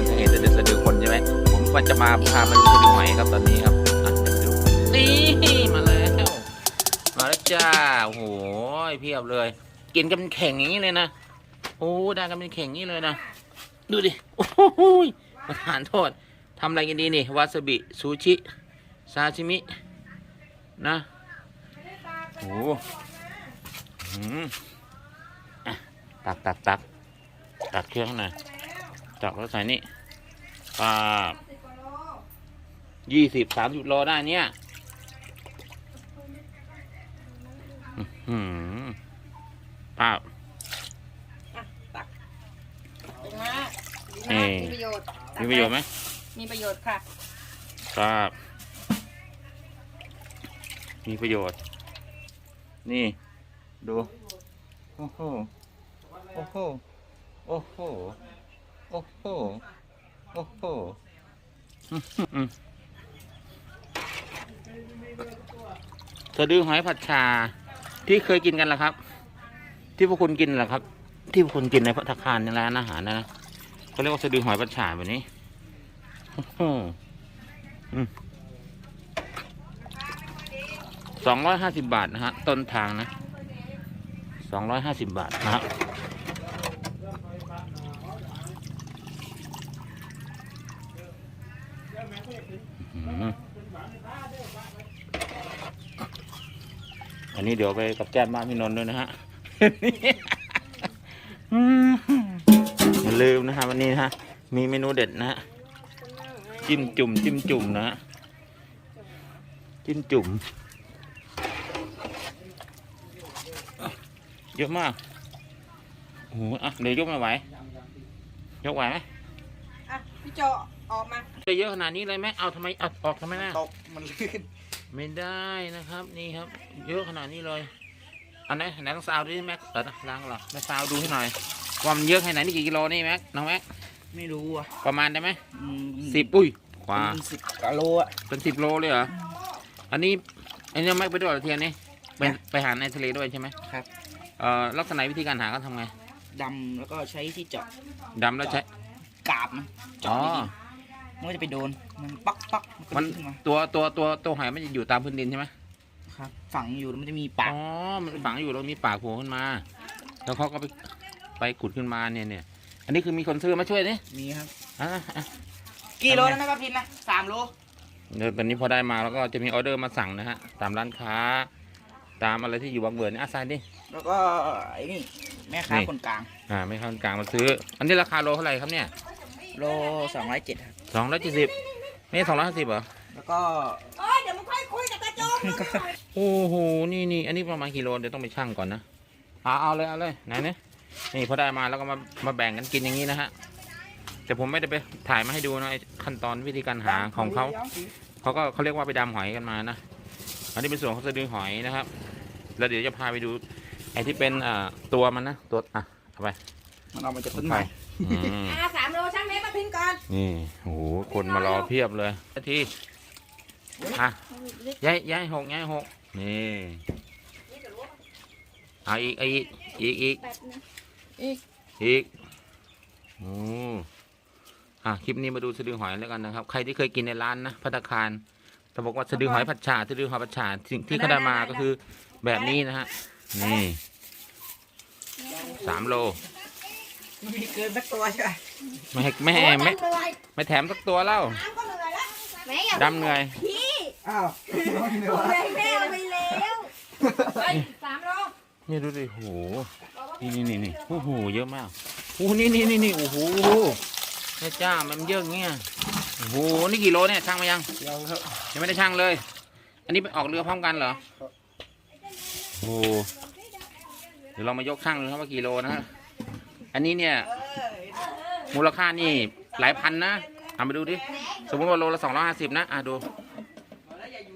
ันจะเห็นแต่สะดือคนใช่ไหมผมมันจะมาพามาดูสะดือไหมครับตอนนี้ครับนี่มาแล้วมาแล้วจ้าโอ้โหเพียบเลย กินกันแข็งอย่างนี้เลยนะโอ้ได้กันเป็นแข็งอย่างนี้เลยนะดูดิโอ้ยประทานโทษทำอะไรกันดีนี่วาซาบิซูชิซาชิมินะโอ้ตักตักตักตักเครื่องหน่อยตักแล้วใส่นี่ ปาบยี่สิบสามสิบโลได้เนี่ยอืมป้าบอะตักเป็นไงดีเอ่มากอมีประโยชน์ตักมีประโยชน์ไหมมีประโยชน์ค่ะป้าบมีประโยชน์ นี่ ดู โอ้โห โอ้โห โอ้โห โอ้โห โอ้โหสะดือหอยผัดชา ที่เคยกินกันเหรอครับ ที่พวกคุณกินเหรอครับ ที่พวกคุณกินในพัตตาคารในร้านอาหารนะนะเขาเรียกว่าสะดือหอยผัดชาแบบนี้สองร้อยห้าสิบบาทนะฮะ ต้นทางนะสองร้อยห้าสิบบาทนะฮะ อันนี้เดี๋ยวไปกับแก้มบ้านพี่นนท์ด้วยนะฮะอืมอย่าลืมนะฮะวันนี้นะฮะมีเมนูเด็ดนะฮะจิ้มจุ่มจิ้มจุ่มนะฮะจิ้มจุ่ม เยอะมากโอ้โหอะเดี๋ยวยกไม่ไหวยกไหวไหมอะพี่โจออกมาจะเยอะขนาดนี้เลยไหมเอาทำไมเอาออกทำไมนะตกมันลื่น ไม่ได้นะครับนี่ครับ เยอะขนาดนี้เลยอันไหนไหนต้องซาวดูดิแม็กเออล้างเหรอแม่ซาวดูให้หน่อยว่ามันเยอะแค่ไหนนี่กี่กิโลนี่แม็กน้องแม็กไม่รู้อะประมาณได้ไหมอืมสิบอุ้ยขวาเป็นสิบกิโลอะเป็นสิบโลเลยเหรออันนี้อันนี้แม็กไปด้วยเหรอเทียนนี่ไปนะไปหาในทะเลด้วยใช่ไหมครับเอ่อลักษณะวิธีการหาก็ทำไงดำแล้วก็ใช้ที่เจาะดำแล้วใช้กาบมันอ๋อเจาะดีๆ มันก็จะไปโดน มันปักปักมันก็มันดึงขึ้นมาตัวตัวตัวตัวหอยมันจะอยู่ตามพื้นดินใช่ไหมครับ ฝังอยู่แล้วมันจะมีปาก อ๋อ มันฝังอยู่แล้วมีปากโผล่ขึ้นมา แล้วเขาก็ไปไปขุดขึ้นมาเนี่ยเนี่ย อันนี้คือมีคนซื้อมาช่วยนี่มีครับ อะอะกี่โลแล้วนะครับพินนะสามโล เดี๋ยวตอนนี้พอได้มาแล้วก็จะมีออเดอร์มาสั่งนะฮะ ตามร้านค้า ตามอะไรที่อยู่บางเบิร์นอาซายดิ แล้วก็ไอ้นี่ แม่ค้านี่ คนกลาง อ่า ไม่เข้ากลางมาซื้อ อันนี้ราคาโลเท่าไหร่ครับเนี่ย โลสองร้อยเจ็ดครับ สองร้อยเจ็ดสิบไม่สองร้อยห้าสิบเหรอ แล้วก็ เอ้ยเดี๋ยวมึงค่อยคุยกับตาโจมก็โอ้โห นี่นี่อันนี้ประมาณกิโลเดี๋ยวต้องไปชั่งก่อนนะเอาเอาเลยเอาเลยไหนเนี่ยนี่พอได้มาแล้วก็มามาแบ่งกันกินอย่างนี้นะฮะ แต่ผมไม่ได้ไปถ่ายมาให้ดูนะไอ้ขั้นตอนวิธีการหาของเขา เขาก็เขาเรียกว่าไปดำหอยกันมานะ อันนี้เป็นส่วนของสะดือหอยนะครับ แล้วเดี๋ยวจะพาไปดูไอ้ที่เป็นอ่าตัวมันนะตัวอะเอาไปมันเอามาจากต้นไปไม้ อืม อะสามโล ช่างเมตรมาพินก่อนนี่โอ้โหคนมารอเพียบเลยนาทีอะย้ายย้ายหกย้ายหกนี่เอาอีกเอาอีกอีกอีกอีกอีกโอ้อะคลิปนี้มาดูสะดือหอยแล้วกันนะครับ ใครที่เคยกินในร้านนะพัตตาคารจะบอกว่าสะดือหอยผัดฉาสะดือหอยผัดฉาสิ่งที่เขาได้มาก็คือแบบนี้นะฮะนี่สามโล มันมีเกินสักตัวใช่ไหมไม่ให้ไม่ให้ไม่เหนื่อยไม่แถมสักตัวแล้วน้ำก็เหนื่อยแล้วแม่อย่าดำเหนื่อยพี่อ้าวแม่แม่เอาไปแล้วเฮ้ยสามโลนี่ดูดิโหนี่นี่นี่นี่โอ้โหเยอะมากโอ้โหนี่นี่นี่นี่โอ้โหแม่จ้ามันเยอะเงี้ยโอ้โหนี่กี่โลเนี่ยช่างมายังเราครับยังไม่ได้ช่างเลย อันนี้ไปออกเรือพร้อมกันเหรอโอ้โหเดี๋ยวเรามายกช่างดูครับว่ากี่โลนะฮะ อันนี้เนี่ย มูลค่านี่หลายพันนะเอาไปดูดิ สมมติว่าโลละสองร้อยห้าสิบนะ อะดู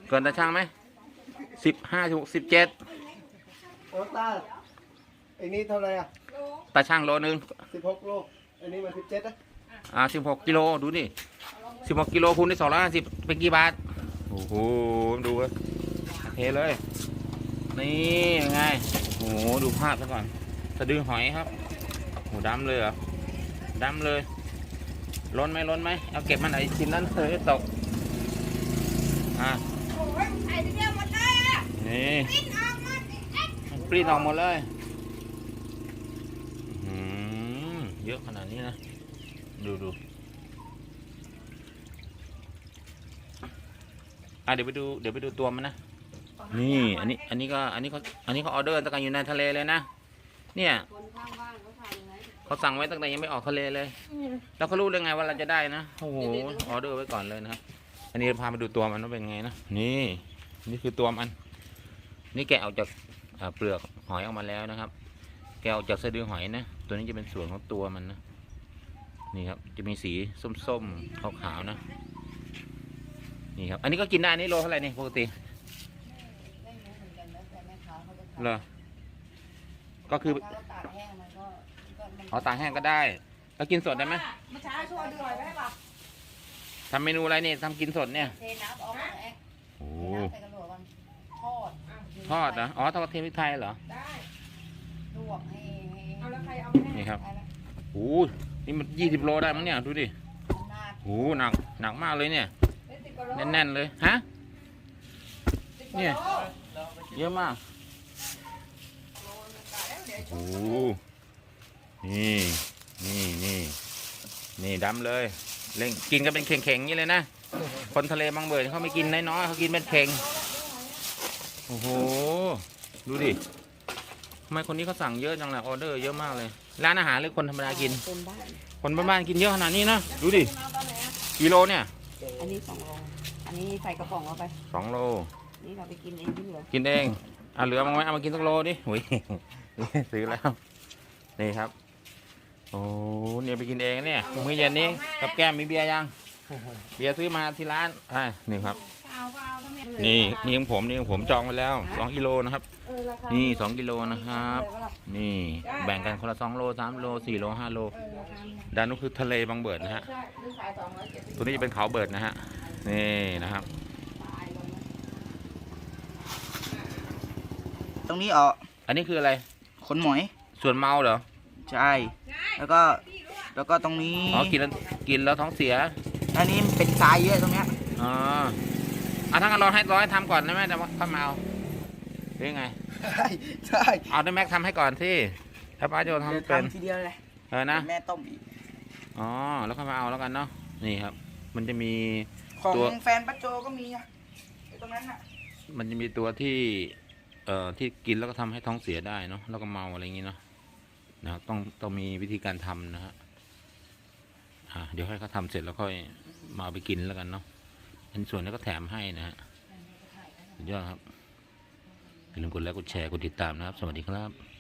เกินตาช่างไหมสิบห้าถูกสิบเจ็ดโอ้ตาไอ้นี่เท่าไหร่อะตาช่างโลนึงสิบหกโลอันนี้มันสิบเจ็ดนะอ่าสิบหกกิโลดูนี่สิบหกกิโลคูณได้สองร้อยห้าสิบเป็นกี่บาท โอ้โห ดูเว้ยเทเลย นี่ยังไง โอ้โห ดูภาพซะก่อน สะดือหอยครับ โอ้ดำเลยเหรอดำเลยล้นไหมล้นไหมเอาเก็บมันไหนชิ้นนั้นเลยตกอะนี่กินออกมาเอรีดออกหมดเลยอื้อหือเยอะขนาดนี้นะ ดูดูอะเดี๋ยวไปดูเดี๋ยวไปดูตัวมันนะ นี่อันนี้อันนี้ก็อันนี้เขาอันนี้เขาออเดอร์ตั้งแต่อยู่ในทะเลเลยนะ เนี่ย เขาทำไงเขาสั่งไว้ตั้งแต่ยังไม่ออกทะเลเลยแล้วเขารู้ได้ไงว่าเราจะได้นะโอ้โหออเดอร์ไว้ก่อนเลยนะครับ อันนี้พามาดูตัวมันว่าเป็นไงนะนี่นี่คือตัวมัน นี่แกะออกจากเอ่อเปลือกหอยออกมาแล้วนะครับ แกะออกจากสะดือหอยนะ ตัวนี้จะเป็นส่วนของตัวมันนะนี่ครับจะมีสีส้มๆขาวๆนะนี่ครับ อันนี้ก็กินได้อันนี่โลเท่าไหร่นี่ปกติไม่รู้เหมือนกันแล้วแต่แม่ค้าเขาจะเหรอก็คื อถ้าเขาตากแห้งมันก็ก็มันเอาตากแห้งก็ได้ แล้วกินสดได้ไหมเมื่อเช้าช่วยดูหน่อยไว้ป่ะทำเมนูอะไรเนี่ยทำกินสดเนี่ยเทน้ำออกมาแอ๊กโอ้เทน้ำใส่กระโหลกก่อนทอดทอดนะอ๋อทอดกระเทียมพริกไทยเหรอได้ลวกให้ให้เอาแล้วใครเอานี่ครับได้ไหมโอ้ยนี่มันยี่สิบโลได้มั้งเนี่ยดูดิมันนาดโอ้หนักหนักมากเลยเนี่ยได้สิบกว่าโลแน่นๆเลยฮะสิบกว่าเนี่ยโลเยอะมากโอ้ นี่นี่นี่นี่ดำเลยเล่งกินกันเป็นเข่งๆอย่างนี้เลยนะ คนทะเลบางเบิดเขาไม่กินน้อยๆเขากินเป็นเข่งโอ้โห ดูดิทำไมคนนี้เขาสั่งเยอะจังเลยออเดอร์เยอะมากเลย ร้านอาหารหรือคนธรรมดากินเป็นบ้านคนบ้านๆกินเยอะขนาดนี้นะดูดิกิโลเนี่ย อันนี้สองโล อันนี้ใส่กระป๋องเอาไป สองโล นี่เราไปกินเองที่เหลือกินเองเอาเหลือมาไว้เอามากินสักโลดิหุยซื้อแล้ว นี่ครับ โอ้เนี่ยไปกินเองเนี่ยมื้อเย็นนี้กับแก้มมีเบียร์ยัง เบียร์ซื้อมาที่ร้านอ่านี่ครับเอาก็เอาทั้งเม็ดนี่นี่ของผมนี่ของผมจองไว้แล้วสองกิโลนะครับเออราคานี่สองกิโลนะครับ นี่แบ่งกันคนละสองโลสามโลสี่โลห้าโลเออราคาเนี่ยด้านนู้นคือทะเลบางเบิดนะฮะใช่ซื้อขายสองร้อยเจ็ดสิบตัวนี้จะเป็นเขาเบิดนะฮะนี่นะครับ ตรงนี้เอออันนี้คืออะไร ขนหมอย ส่วนเมาเหรอ ใช่ แล้วก็แล้วก็ตรงนี้อ๋อกินแล้วกินแล้วท้องเสีย อันนี้เป็นทรายเยอะตรงเนี้ยอ๋อเอาทั้งกันรอให้ร้อยทำก่อนได้ไหมแต่ว่าค่อยมาเอาหรือยังไงใช่ใช่เอาได้แม็กทำให้ก่อนที่ถ้าป้าโจทำเดี๋ยวเป็นทำทีเดียวเลยเออนะแม่ต้มอีกอ๋อแล้วค่อยมาเอาแล้วกันเนาะนี่ครับ มันจะมีของตัวแฟนป้าโจก็มีอะไอ้ตรงนั้นอะมันจะมีตัวที่ เอ่อที่กินแล้วก็ทำให้ท้องเสียได้เนาะแล้วก็เมาอะไรอย่างงี้เนาะ นะครับต้องต้องมีวิธีการทำนะฮะอ่าเดี๋ยวให้เขาทำเสร็จแล้วค่อยมาเอาไปกินแล้วกันเนาะอันส่วนนี้ก็แถมให้นะฮะสุดยอดครับอย่าลืมกดไลค์กดแชร์กดติดตามนะครับ สวัสดีครับ